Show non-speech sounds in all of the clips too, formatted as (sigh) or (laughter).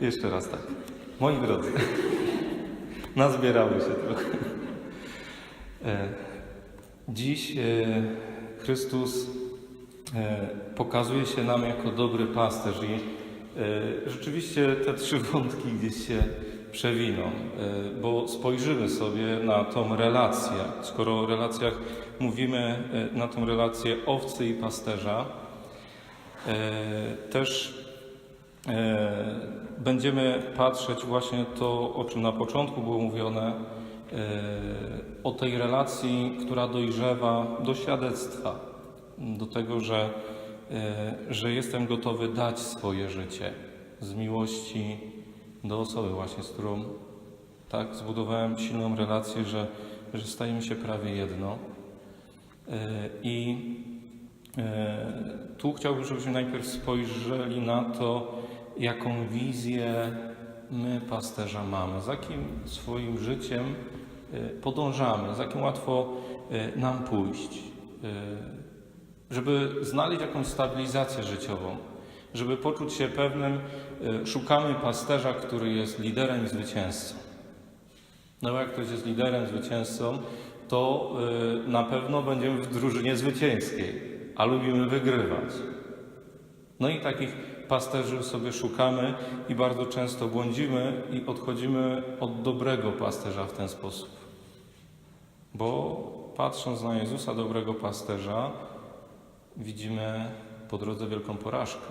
Jeszcze raz tak. Moi drodzy, (laughs) nazbierały się trochę. E, Dziś e, Chrystus e, pokazuje się nam jako dobry pasterz i rzeczywiście te trzy wątki gdzieś się przewiną, bo spojrzymy sobie na tą relację. Skoro o relacjach mówimy, na tą relację owcy i pasterza, też Będziemy patrzeć właśnie to, o czym na początku było mówione, e, o tej relacji, która dojrzewa do świadectwa, do tego, że, e, że jestem gotowy dać swoje życie z miłości do osoby właśnie, z którą tak zbudowałem silną relację, że, że stajemy się prawie jedno. E, I E, Tu chciałbym, żebyśmy najpierw spojrzeli na to, jaką wizję my, pasterza, mamy, za jakim swoim życiem e, podążamy, za jakim łatwo e, nam pójść, E, żeby znaleźć jakąś stabilizację życiową, żeby poczuć się pewnym, szukamy pasterza, który jest liderem i zwycięzcą. No jak ktoś jest liderem, zwycięzcą, to y, na pewno będziemy w drużynie zwycięskiej, a lubimy wygrywać. No i takich pasterzy sobie szukamy i bardzo często błądzimy i odchodzimy od dobrego pasterza w ten sposób. Bo patrząc na Jezusa, dobrego pasterza, widzimy po drodze wielką porażkę.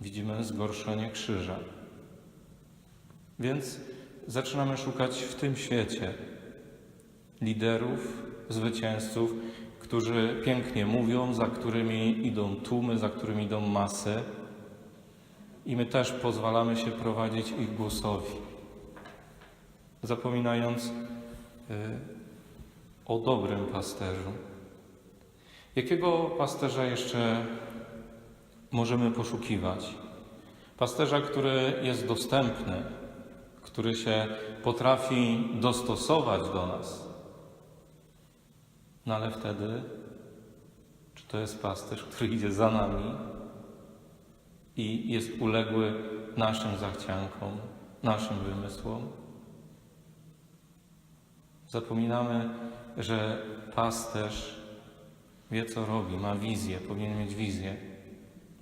Widzimy zgorszenie krzyża. Więc zaczynamy szukać w tym świecie liderów, zwycięzców, którzy pięknie mówią, za którymi idą tłumy, za którymi idą masy. I my też pozwalamy się prowadzić ich głosowi, zapominając y, o dobrym pasterzu. Jakiego pasterza jeszcze możemy poszukiwać? Pasterza, który jest dostępny, który się potrafi dostosować do nas. No ale wtedy, czy to jest pasterz, który idzie za nami i jest uległy naszym zachciankom, naszym wymysłom? Zapominamy, że pasterz wie, co robi, ma wizję, powinien mieć wizję.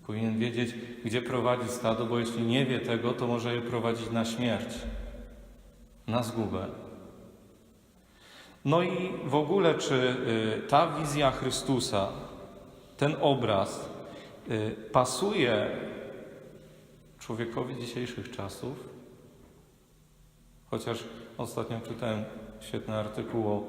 Powinien wiedzieć, gdzie prowadzić stado, bo jeśli nie wie tego, to może je prowadzić na śmierć, na zgubę. No i w ogóle, czy y, ta wizja Chrystusa, ten obraz y, pasuje człowiekowi dzisiejszych czasów? Chociaż ostatnio czytałem świetny artykuł o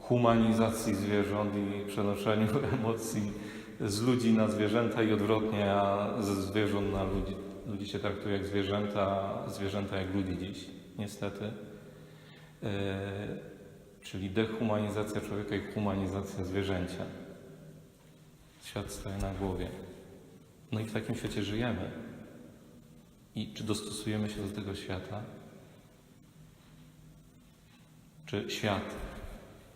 humanizacji zwierząt i przenoszeniu (laughs) emocji z ludzi na zwierzęta i odwrotnie, a ze zwierząt na ludzi. Ludzi się traktuje jak zwierzęta, a zwierzęta jak ludzi dziś, niestety. Czyli dehumanizacja człowieka i humanizacja zwierzęcia. Świat staje na głowie. No i w takim świecie żyjemy. I czy dostosujemy się do tego świata? Czy świat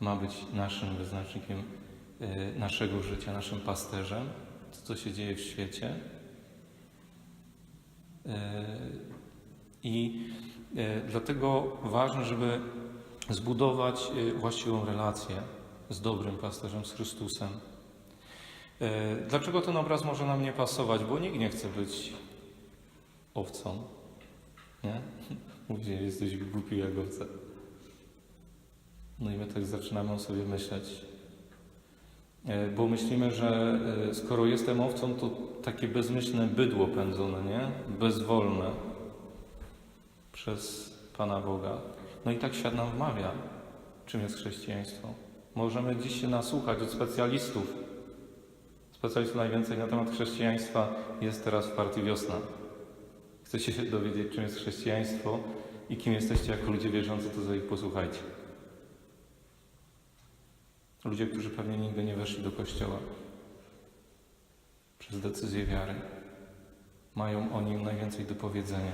ma być naszym wyznacznikiem y, naszego życia, naszym pasterzem? To, co się dzieje w świecie? Y, I y, dlatego ważne, żeby zbudować y, właściwą relację z dobrym pasterzem, z Chrystusem. Y, Dlaczego ten obraz może nam nie pasować? Bo nikt nie chce być owcą. Nie? (laughs) Mówi, że jesteś głupi jak owca. No i my tak zaczynamy o sobie myśleć. Y, Bo myślimy, że skoro jestem owcą, to takie bezmyślne bydło pędzone, nie? Bezwolne przez Pana Boga. No i tak świat nam wmawia, czym jest chrześcijaństwo. Możemy dziś się nasłuchać od specjalistów. Specjalistów najwięcej na temat chrześcijaństwa jest teraz w partii Wiosna. Chcecie się dowiedzieć, czym jest chrześcijaństwo i kim jesteście jako ludzie wierzący, to za ich posłuchajcie. Ludzie, którzy pewnie nigdy nie weszli do kościoła przez decyzję wiary, mają o nim najwięcej do powiedzenia.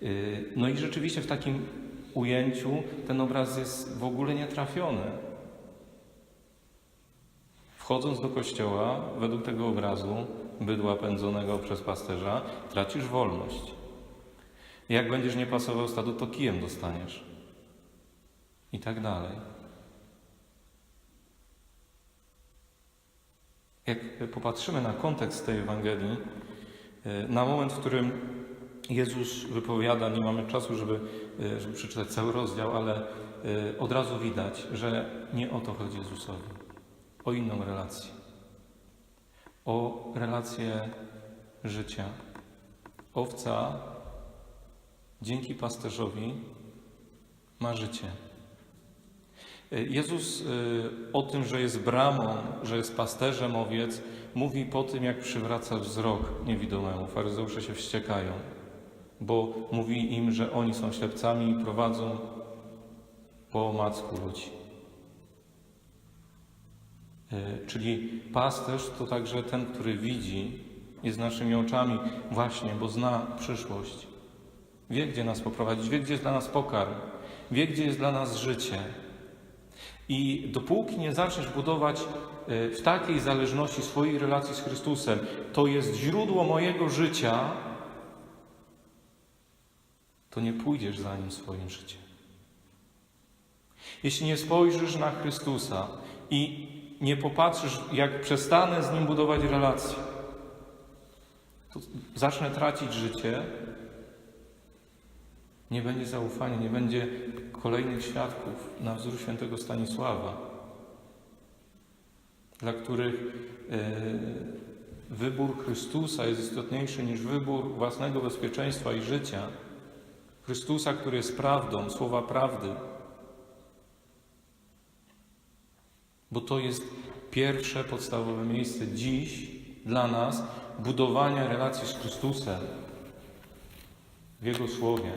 Yy, No i rzeczywiście w takim ujęciu ten obraz jest w ogóle nietrafiony. Wchodząc do kościoła, według tego obrazu, bydła pędzonego przez pasterza, tracisz wolność. Jak będziesz nie pasował stadu, to kijem dostaniesz. I tak dalej. Jak popatrzymy na kontekst tej Ewangelii, na moment, w którym Jezus wypowiada, nie mamy czasu, żeby, e, żeby przeczytać cały rozdział, ale e, od razu widać, że nie o to chodzi Jezusowi, o inną relację. O relację życia. Owca dzięki pasterzowi ma życie. Jezus y, o tym, że jest bramą, że jest pasterzem owiec, mówi po tym, jak przywraca wzrok niewidomemu. Faryzeusze się wściekają, bo mówi im, że oni są ślepcami i prowadzą po omacku ludzi. Y, Czyli pasterz to także ten, który widzi, jest naszymi oczami właśnie, bo zna przyszłość. Wie, gdzie nas poprowadzić, wie, gdzie jest dla nas pokarm, wie, gdzie jest dla nas życie. I dopóki nie zaczniesz budować e, w takiej zależności swojej relacji z Chrystusem, to jest źródło mojego życia, to nie pójdziesz za nim swoim życiem. Jeśli nie spojrzysz na Chrystusa i nie popatrzysz, jak przestanę z nim budować relacje, to zacznę tracić życie, nie będzie zaufania, nie będzie kolejnych świadków na wzór świętego Stanisława, dla których e, wybór Chrystusa jest istotniejszy niż wybór własnego bezpieczeństwa i życia. Chrystusa, który jest prawdą, słowa prawdy. Bo to jest pierwsze podstawowe miejsce dziś dla nas budowania relacji z Chrystusem w Jego Słowie.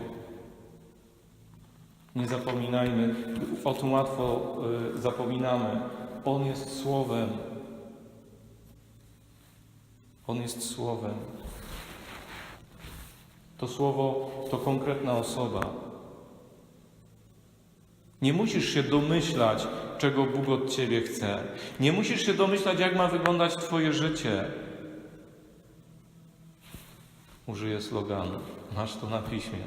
Nie zapominajmy, o tym łatwo y, zapominamy. On jest Słowem. On jest Słowem. To Słowo to konkretna osoba. Nie musisz się domyślać, czego Bóg od Ciebie chce. Nie musisz się domyślać, jak ma wyglądać Twoje życie. Użyję sloganu. Masz to na piśmie.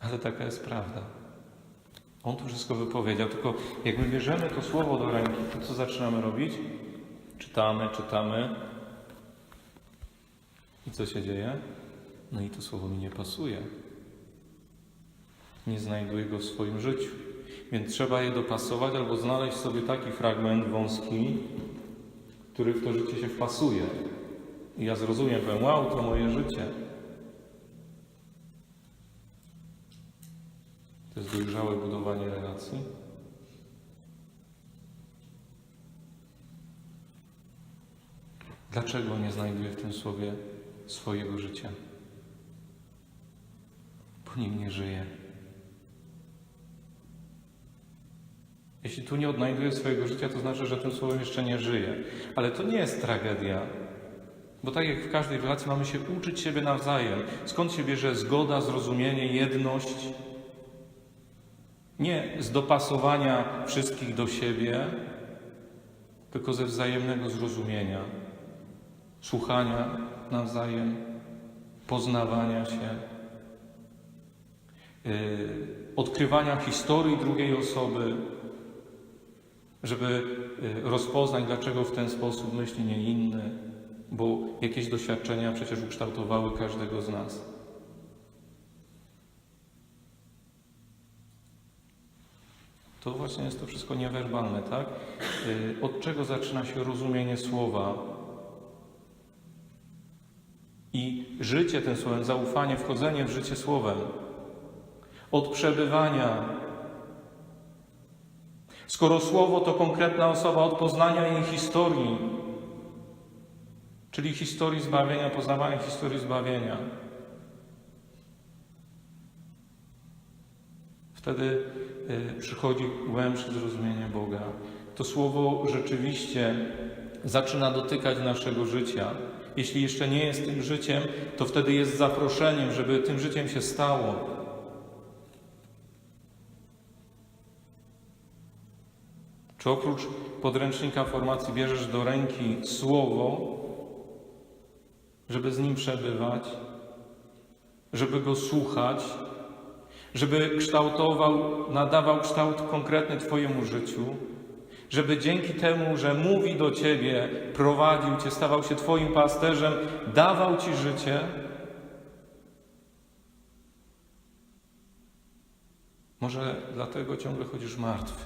Ale taka jest prawda. On to wszystko wypowiedział, tylko jak my bierzemy to słowo do ręki, to co zaczynamy robić? Czytamy, czytamy. I co się dzieje? No i to słowo mi nie pasuje. Nie znajduję go w swoim życiu. Więc trzeba je dopasować albo znaleźć sobie taki fragment wąski, który w to życie się wpasuje. I ja zrozumiem, powiem, wow, to moje życie. To jest dojrzałe budowanie relacji. Dlaczego nie znajduję w tym słowie swojego życia? Bo nim nie żyję. Jeśli tu nie odnajduję swojego życia, to znaczy, że tym słowem jeszcze nie żyję. Ale to nie jest tragedia. Bo tak jak w każdej relacji mamy się uczyć siebie nawzajem. Skąd się bierze zgoda, zrozumienie, jedność? Nie z dopasowania wszystkich do siebie, tylko ze wzajemnego zrozumienia, słuchania nawzajem, poznawania się, yy, odkrywania historii drugiej osoby, żeby yy, rozpoznać, dlaczego w ten sposób myśli nie inny, bo jakieś doświadczenia przecież ukształtowały każdego z nas. To właśnie jest to wszystko niewerbalne, tak? Y, Od czego zaczyna się rozumienie słowa? I życie tym słowem, zaufanie, wchodzenie w życie słowem. Od przebywania. Skoro słowo to konkretna osoba, od poznania jej historii, czyli historii zbawienia, poznawania historii zbawienia. Wtedy y, przychodzi głębsze zrozumienie Boga. To słowo rzeczywiście zaczyna dotykać naszego życia. Jeśli jeszcze nie jest tym życiem, to wtedy jest zaproszeniem, żeby tym życiem się stało. Czy oprócz podręcznika formacji bierzesz do ręki słowo, żeby z nim przebywać? żeby Go słuchać, żeby kształtował, nadawał kształt konkretny Twojemu życiu, żeby dzięki temu, że mówi do Ciebie, prowadził Cię, stawał się Twoim pasterzem, dawał Ci życie, może dlatego ciągle chodzisz martwy.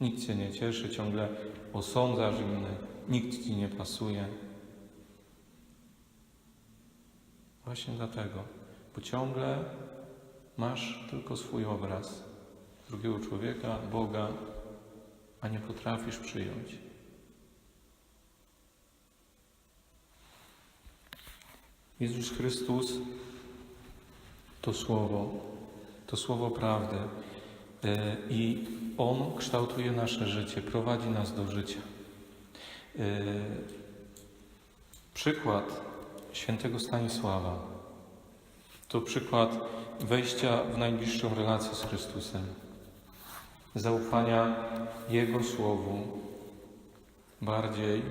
Nikt Cię nie cieszy, ciągle osądzasz innych, nikt Ci nie pasuje. Właśnie dlatego, bo ciągle masz tylko swój obraz drugiego człowieka, Boga, a nie potrafisz przyjąć. Jezus Chrystus to Słowo, to Słowo prawdy e, i On kształtuje nasze życie, prowadzi nas do życia. E, Przykład świętego Stanisława to przykład wejścia w najbliższą relację z Chrystusem, zaufania Jego Słowu bardziej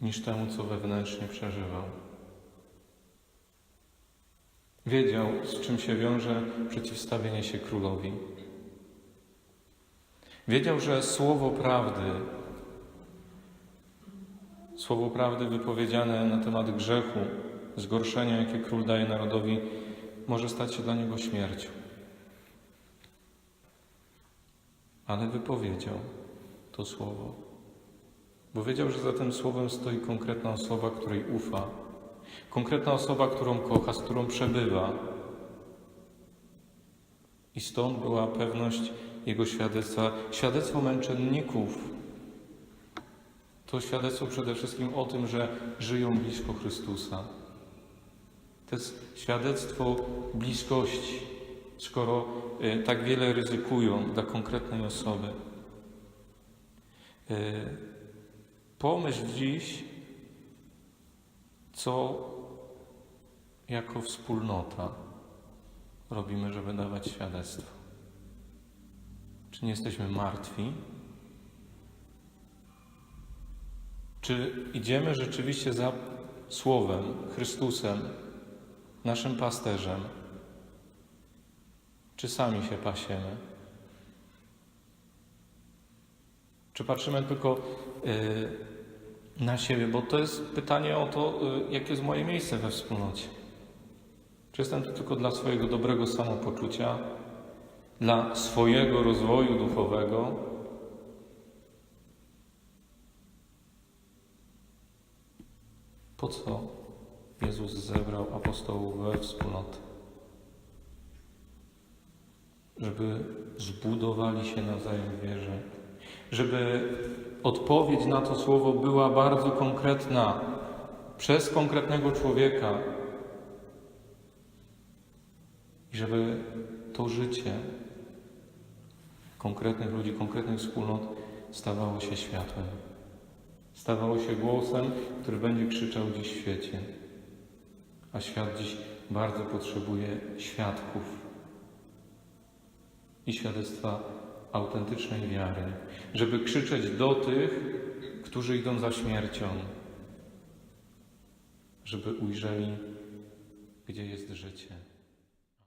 niż temu, co wewnętrznie przeżywał. Wiedział, z czym się wiąże przeciwstawienie się królowi. Wiedział, że słowo prawdy, słowo prawdy wypowiedziane na temat grzechu, zgorszenia, jakie król daje narodowi, może stać się dla niego śmiercią. Ale wypowiedział to słowo, bo wiedział, że za tym słowem stoi konkretna osoba, której ufa, konkretna osoba, którą kocha, z którą przebywa. I stąd była pewność jego świadectwa, świadectwo męczenników. To świadectwo przede wszystkim o tym, że żyją blisko Chrystusa. To jest świadectwo bliskości, skoro y, tak wiele ryzykują dla konkretnej osoby. Y, pomyśl dziś, co jako wspólnota robimy, żeby dawać świadectwo. Czy nie jesteśmy martwi? Czy idziemy rzeczywiście za Słowem, Chrystusem, naszym pasterzem? Czy sami się pasiemy? Czy patrzymy tylko y, na siebie? Bo to jest pytanie o to, y, jakie jest moje miejsce we wspólnocie. Czy jestem tu tylko dla swojego dobrego samopoczucia, dla swojego rozwoju duchowego? Po co Jezus zebrał apostołów we wspólnotę? Żeby zbudowali się nawzajem w wierze, żeby odpowiedź na to słowo była bardzo konkretna przez konkretnego człowieka i żeby to życie konkretnych ludzi, konkretnych wspólnot stawało się światłem. Stawało się głosem, który będzie krzyczał dziś w świecie. A świat dziś bardzo potrzebuje świadków i świadectwa autentycznej wiary, żeby krzyczeć do tych, którzy idą za śmiercią, żeby ujrzeli, gdzie jest życie.